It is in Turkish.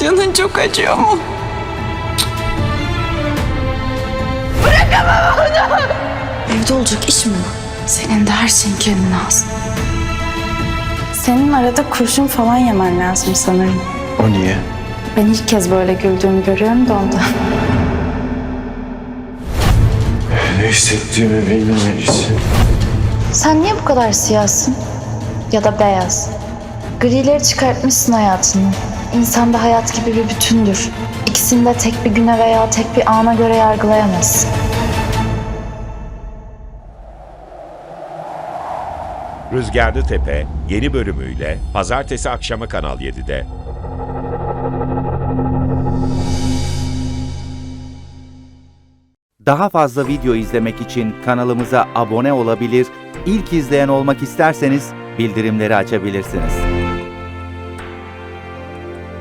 Canın çok acıyor mu? Evde olacak iş mi bu? Senin de her şeyin kendine has. Senin arada kurşun falan yemen lazım sanırım. O niye? Ben ilk kez böyle güldüğümü görüyorum da ondan. Ne hissettiğimi bilmemelisin. Sen niye bu kadar siyahsın? Ya da beyaz? Grileri çıkartmışsın hayatını. İnsan da hayat gibi bir bütündür. İkisini de tek bir güne veya tek bir ana göre yargılayamazsın. Rüzgarlı Tepe yeni bölümüyle pazartesi akşamı Kanal 7'de. Daha fazla video izlemek için kanalımıza abone olabilir, ilk izleyen olmak isterseniz bildirimleri açabilirsiniz.